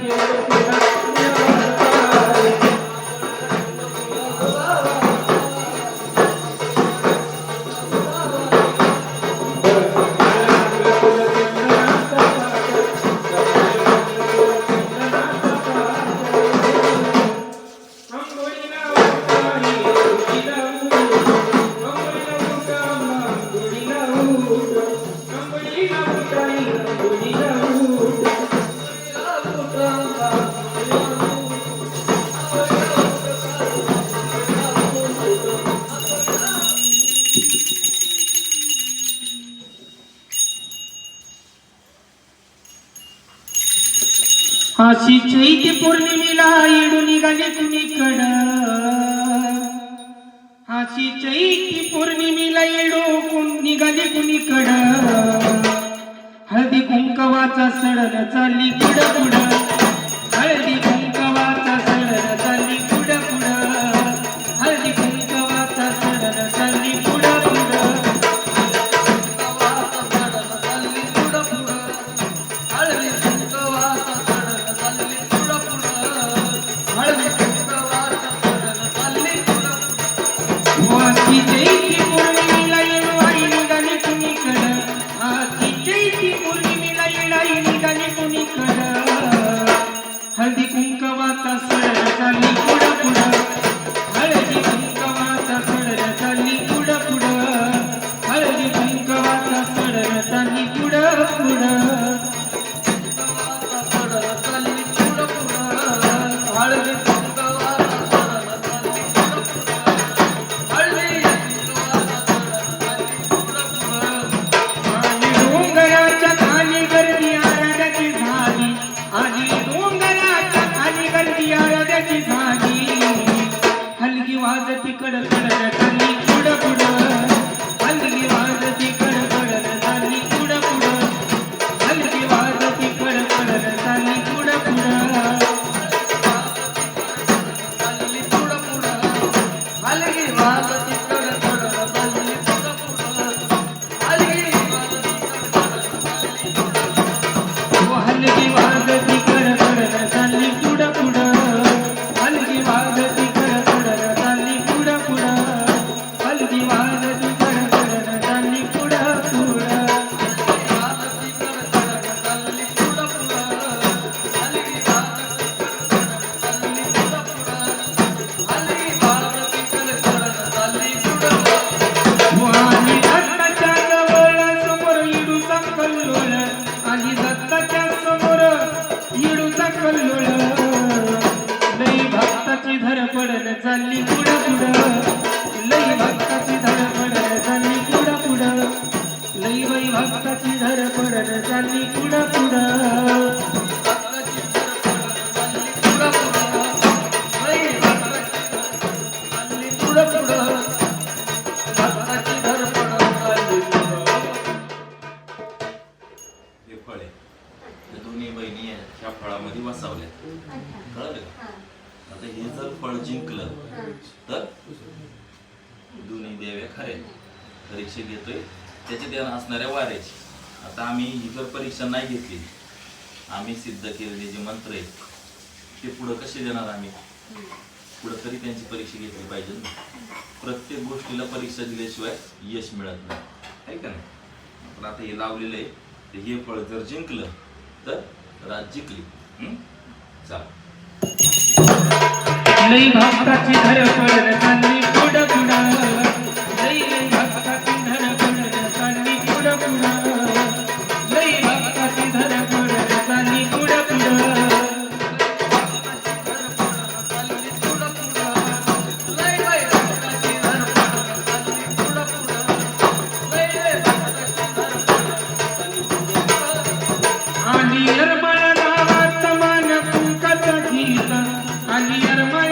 Gracias. येडू निघाली कुणीकड अशी चैती पौर्णिमेला येडो कोण निघाली कुणीकड. हळदी कुंकवाचा सडन चालली पुढ हळदी विजयी बसावल्या कळलं का? आता हे जर फळ जिंकलं तर दोन्ही देव्या खऱ्या परीक्षा घेतोय त्याच्या देणं असणाऱ्या वाऱ्याची. आता आम्ही ही जर परीक्षा नाही घेतली आम्ही सिद्ध केलेले जे मंत्र आहेत ते पुढं कसे देणार आम्ही? पुढं तरी त्यांची परीक्षा घेतली पाहिजे ना. प्रत्येक गोष्टीला परीक्षा दिल्याशिवाय यश मिळत नाही. आहे का नाही? पण आता हे लावलेलं आहे तर हे फळ जर जिंकलं तर राज जिंकली. चालेल. I'm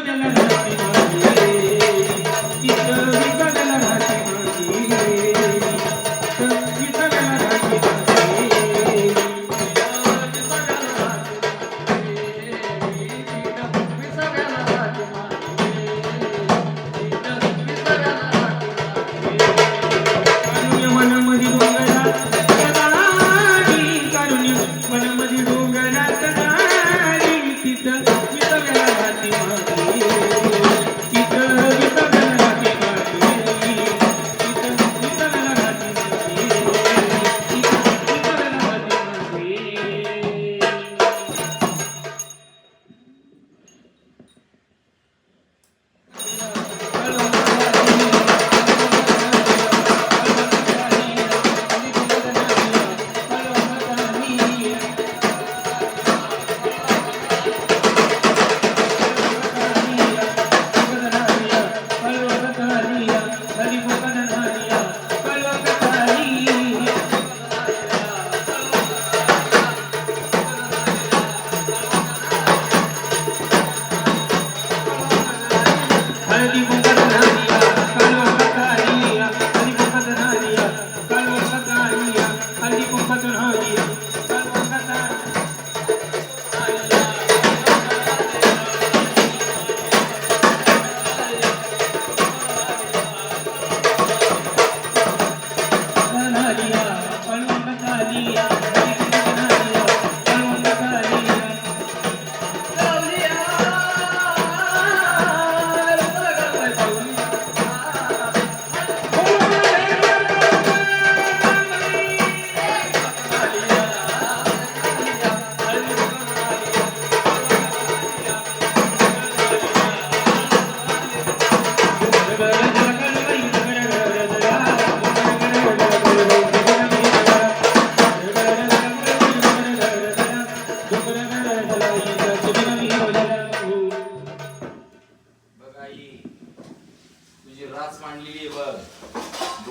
వెళ్ళను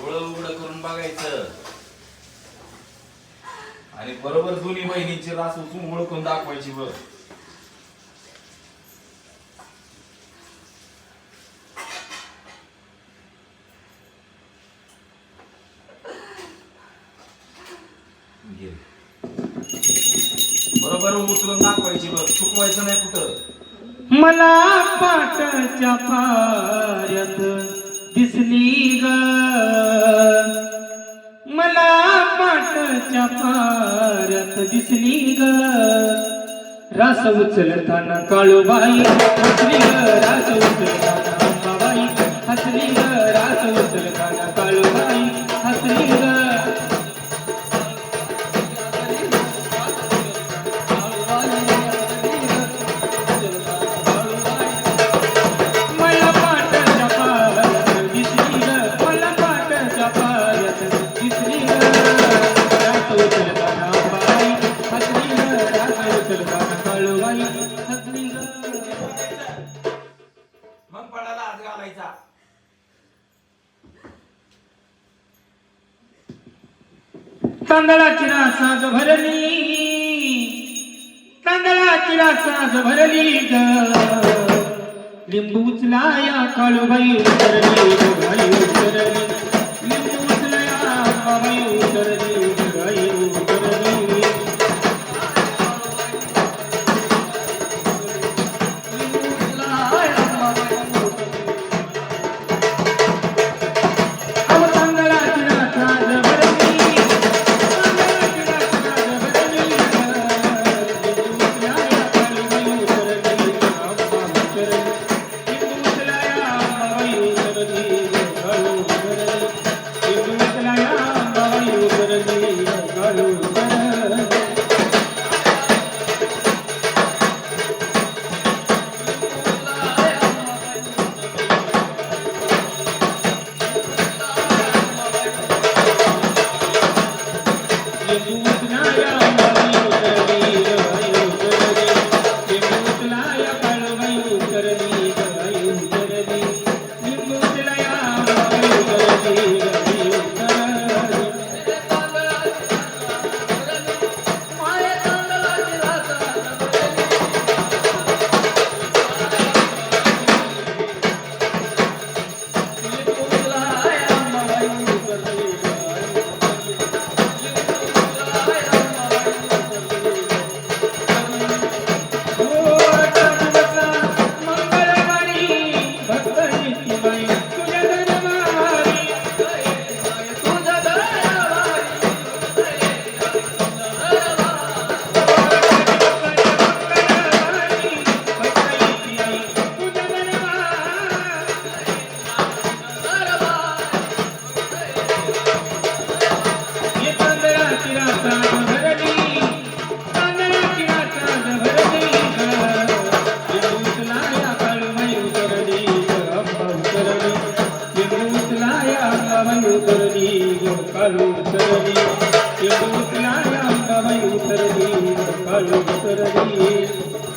डोळ उघड करून बघायचं. आणि बरोबर दोन्ही बहिणीची रास उचून ओळखून दाखवायची बघ. बरोबर उचलून दाखवायची बघ. चुकवायचं नाही कुठं. मला पाटच्या पार्यात दिसली दिसली ग. रास उचलताना काळू बाई ग रास उचलताना मंगळाची रासास भरली ग. लिंबू उचलाया काळूबाई उतरली उतरली. लिंबू उचलाया काळूबाई Amém.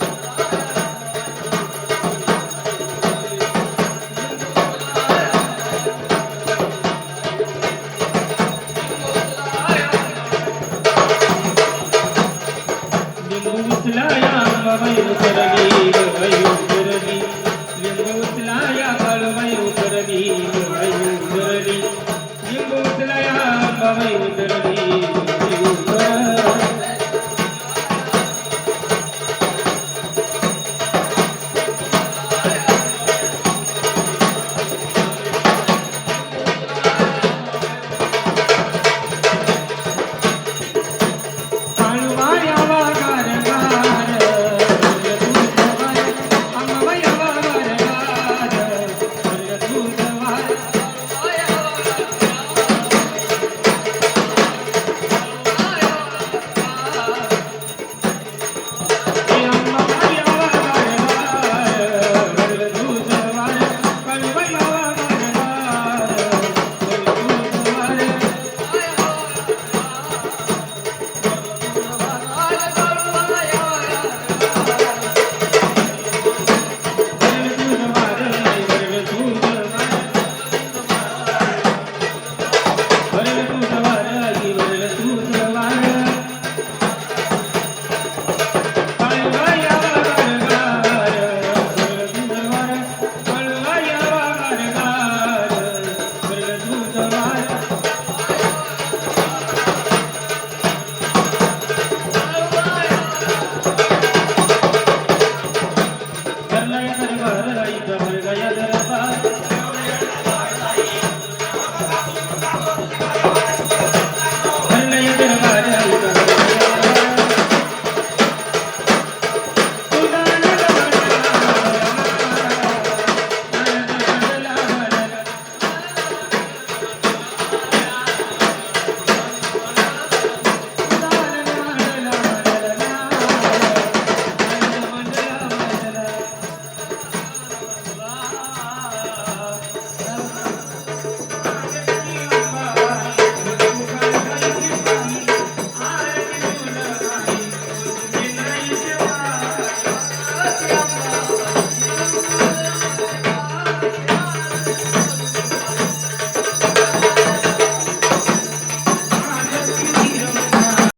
ದೈವ